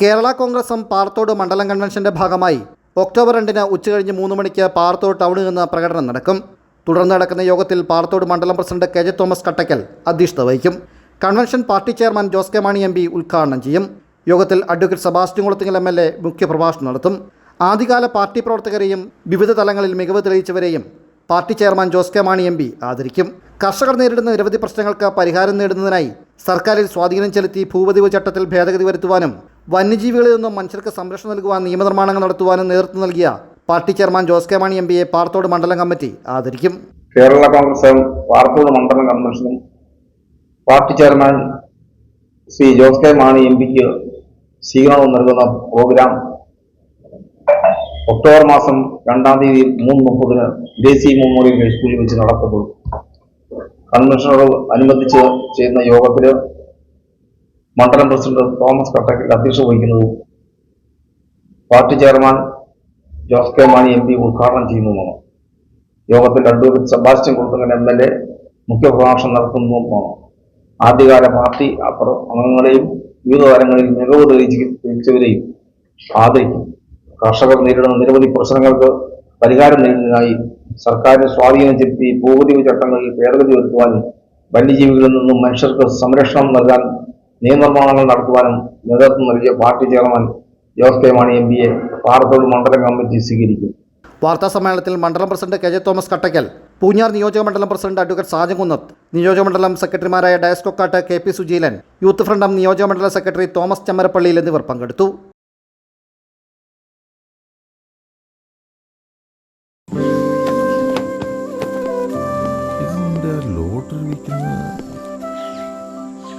കേരള കോൺഗ്രസും പാർത്തോട് മണ്ഡലം കൺവെൻഷന്റെ ഭാഗമായി ഒക്ടോബർ രണ്ടിന് ഉച്ചകഴിഞ്ഞ് മൂന്ന് മണിക്ക് പാർത്തോട് ടൗണിൽ നിന്ന് പ്രകടനം നടക്കും. തുടർന്ന് നടക്കുന്ന യോഗത്തിൽ പാർത്തോട് മണ്ഡലം president K J Thomas Kattakkal അധ്യക്ഷത വഹിക്കും. Convention party chairman Jose K Mani M P ഉദ്ഘാടനം ചെയ്യും. യോഗത്തിൽ advocate Sebastian Kulathingal M L A മുഖ്യപ്രഭാഷണം നടത്തും. ആദ്യകാല പാർട്ടി പ്രവർത്തകരെയും വിവിധ തലങ്ങളിൽ മികവ് തെളിയിച്ചവരെയും party chairman Jose K Mani M P ആദരിക്കും. കർഷകർ നേരിടുന്ന നിരവധി പ്രശ്നങ്ങൾക്ക് പരിഹാരം നേടുന്നതിനായി സർക്കാരിൽ സ്വാധീനം ചെലുത്തി ഭൂപതിവ് ചട്ടത്തിൽ ഭേദഗതി വരുത്തുവാനും വന്യജീവികളിൽ നിന്നും മനുഷ്യർക്ക് സംരക്ഷണം നൽകുവാൻ നിയമനിർമ്മാണങ്ങൾ നടത്തുവാനും നേതൃത്വം നൽകിയ party chairman Jose K Mani M പിയെ പാർത്തോട് മണ്ഡലം കമ്മിറ്റി ആദരിക്കും. കേരള കോൺഗ്രസും പാർത്തോട് മണ്ഡലം കൺവെൻഷനും party chairman Shri Jose K Mani M പിക്ക് സ്വീകരണം നൽകുന്ന പ്രോഗ്രാം ഒക്ടോബർ മാസം രണ്ടാം തീയതി മൂന്ന് മുപ്പതിന് ദേശീയ മെമ്മോറിയൽ ഹൈസ്കൂളിൽ വെച്ച് നടക്കുന്നു കൺവെൻഷനോട് അനുബന്ധിച്ച് ചെയ്യുന്ന യോഗത്തിൽ മണ്ഡലം പ്രസിഡന്റ് തോമസ് കട്ടക്കിൽ അധ്യക്ഷത വഹിക്കുന്നതും party chairman Jose K Mani M P ഉദ്ഘാടനം ചെയ്യുന്നതുമാണ്. യോഗത്തിൽ advocate Sebastian Koduthangan M L A മുഖ്യപ്രഭാഷണം നടത്തുന്നതുമാണ്. ആദ്യകാല പാർട്ടി അപ്പുറ അംഗങ്ങളെയും വിവിധ തലങ്ങളിൽ മികവ് തെളിയിച്ച് തെളിയിച്ചവരെയും ആദരിക്കും. കർഷകർ നേരിടുന്ന നിരവധി പ്രശ്നങ്ങൾക്ക് പരിഹാരം നേടുന്നതിനായി സർക്കാരിന് സ്വാധീനം ചെലുത്തി ഭൂപതിവ് ചട്ടങ്ങളിൽ ഭേദഗതി വരുത്തുവാനും വന്യജീവികളിൽ നിന്നും മനുഷ്യർക്ക് സംരക്ഷണം നൽകാൻ നിയമനിർമ്മാണങ്ങൾ നടത്തുവാനും നേതൃത്വം നൽകിയ party chairman Jose K Mani M P A Parathodu മണ്ഡലം കമ്മിറ്റി സ്വീകരിക്കും. വാർത്താ സമ്മേളനത്തിൽ മണ്ഡലം president K J Thomas Kattakkal Poonjar നിയോജക മണ്ഡലം പ്രസിഡന്റ് അഡ്വക്കേറ്റ് സാജൻ കുന്നത്ത് നിയോജക മണ്ഡലം സെക്രട്ടറിമാരായ Dias Kokkattu K P Sujeelan youth ഫ്രണ്ടം നിയോജക മണ്ഡലം സെക്രട്ടറി തോമസ് ചമ്മരപ്പള്ളിയിൽ എന്നിവർ പങ്കെടുത്തു.